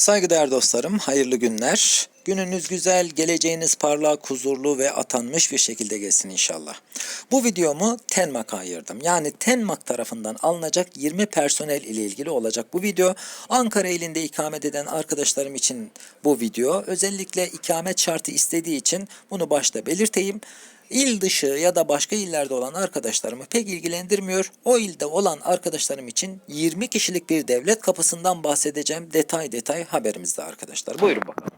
Saygıdeğer dostlarım, hayırlı günler. Gününüz güzel, geleceğiniz parlak, huzurlu ve atanmış bir şekilde geçsin inşallah. Bu videomu Tenmak'a ayırdım. Yani Tenmak tarafından alınacak 20 personel ile ilgili olacak bu video. Ankara ilinde ikamet eden arkadaşlarım için bu video. Özellikle ikamet şartı istediği için bunu başta belirteyim. İl dışı ya da başka illerde olan arkadaşlarımı pek ilgilendirmiyor. O ilde olan arkadaşlarım için 20 kişilik bir devlet kapısından bahsedeceğim. Detay detay haberimizde arkadaşlar. Buyurun bakalım.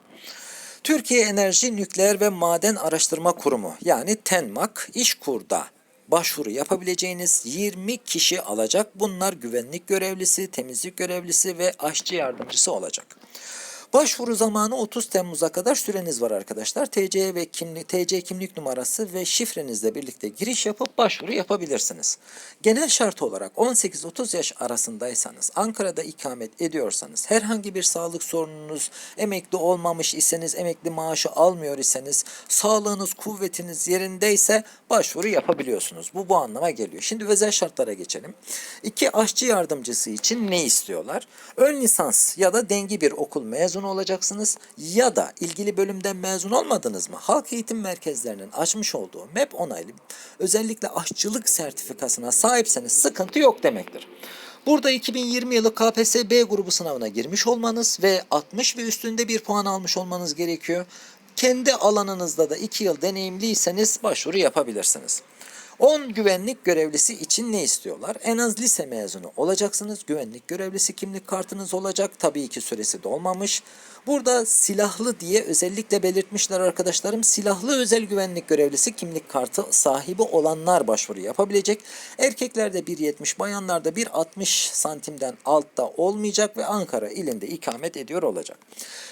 Türkiye Enerji Nükleer ve Maden Araştırma Kurumu yani TENMAK İşkur'da başvuru yapabileceğiniz 20 kişi alacak. Bunlar güvenlik görevlisi, temizlik görevlisi ve aşçı yardımcısı olacak. Başvuru zamanı 30 Temmuz'a kadar süreniz var arkadaşlar. TC ve kimlik, TC kimlik numarası ve şifrenizle birlikte giriş yapıp başvuru yapabilirsiniz. Genel şart olarak 18-30 yaş arasındaysanız, Ankara'da ikamet ediyorsanız, herhangi bir sağlık sorununuz, emekli olmamış iseniz, emekli maaşı almıyor iseniz, sağlığınız, kuvvetiniz yerindeyse başvuru yapabiliyorsunuz. Bu bu anlama geliyor. Şimdi özel şartlara geçelim. İki aşçı yardımcısı için ne istiyorlar? Ön lisans ya da dengi bir okul mezunu olacaksınız ya da ilgili bölümden mezun olmadınız mı? Halk eğitim merkezlerinin açmış olduğu MEP onaylı özellikle aşçılık sertifikasına sahipseniz sıkıntı yok demektir. Burada 2020 yılı KPSS B grubu sınavına girmiş olmanız ve 60 ve üstünde bir puan almış olmanız gerekiyor. Kendi alanınızda da 2 yıl deneyimliyseniz başvuru yapabilirsiniz. 10 güvenlik görevlisi için ne istiyorlar? En az lise mezunu olacaksınız. Güvenlik görevlisi kimlik kartınız olacak. Tabii ki süresi dolmamış. Burada silahlı diye özellikle belirtmişler arkadaşlarım. Silahlı özel güvenlik görevlisi kimlik kartı sahibi olanlar başvuru yapabilecek. Erkeklerde 1.70, bayanlarda 1.60 santimden altta olmayacak ve Ankara ilinde ikamet ediyor olacak.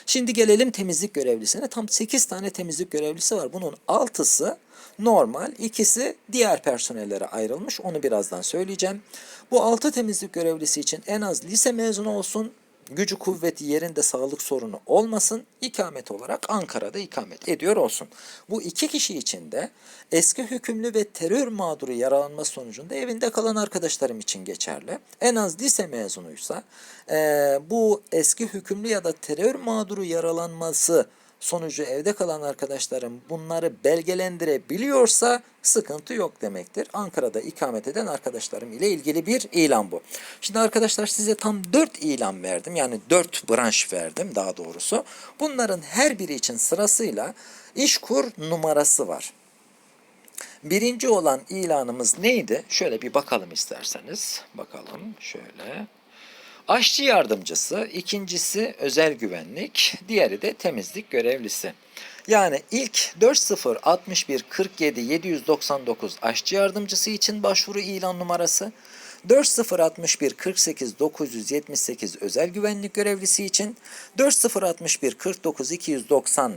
Şimdi gelelim temizlik görevlisine. Tam 8 tane temizlik görevlisi var. Bunun 6'sı normal. ikisi diğer personellere ayrılmış. Onu birazdan söyleyeceğim. Bu 6 temizlik görevlisi için en az lise mezunu olsun. Gücü kuvveti yerinde sağlık sorunu olmasın. ikamet olarak Ankara'da ikamet ediyor olsun. Bu iki kişi için de eski hükümlü ve terör mağduru yaralanması sonucunda evinde kalan arkadaşlarım için geçerli. En az lise mezunuysa eee, bu eski hükümlü ya da terör mağduru yaralanması sonucu evde kalan arkadaşlarım bunları belgelendirebiliyorsa sıkıntı yok demektir. Ankara'da ikamet eden arkadaşlarım ile ilgili bir ilan bu. Şimdi arkadaşlar size tam 4 ilan verdim. Yani 4 branş verdim daha doğrusu. Bunların her biri için sırasıyla işkur numarası var. Birinci olan ilanımız neydi? Şöyle bir bakalım isterseniz. Bakalım şöyle. Aşçı yardımcısı, ikincisi özel güvenlik, diğeri de temizlik görevlisi. Yani ilk 4061 47 799 aşçı yardımcısı için başvuru ilan numarası, 4061 48 978 özel güvenlik görevlisi için, 4061 49 290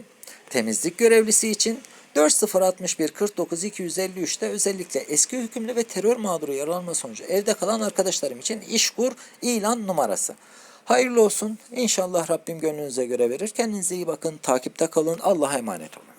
temizlik görevlisi için, 4061 49 253'te özellikle eski hükümlü ve terör mağduru yaralanma sonucu evde kalan arkadaşlarım için işkur ilan numarası. Hayırlı olsun. İnşallah Rabbim gönlünüze göre verir. Kendinize iyi bakın. Takipte kalın. Allah'a emanet olun.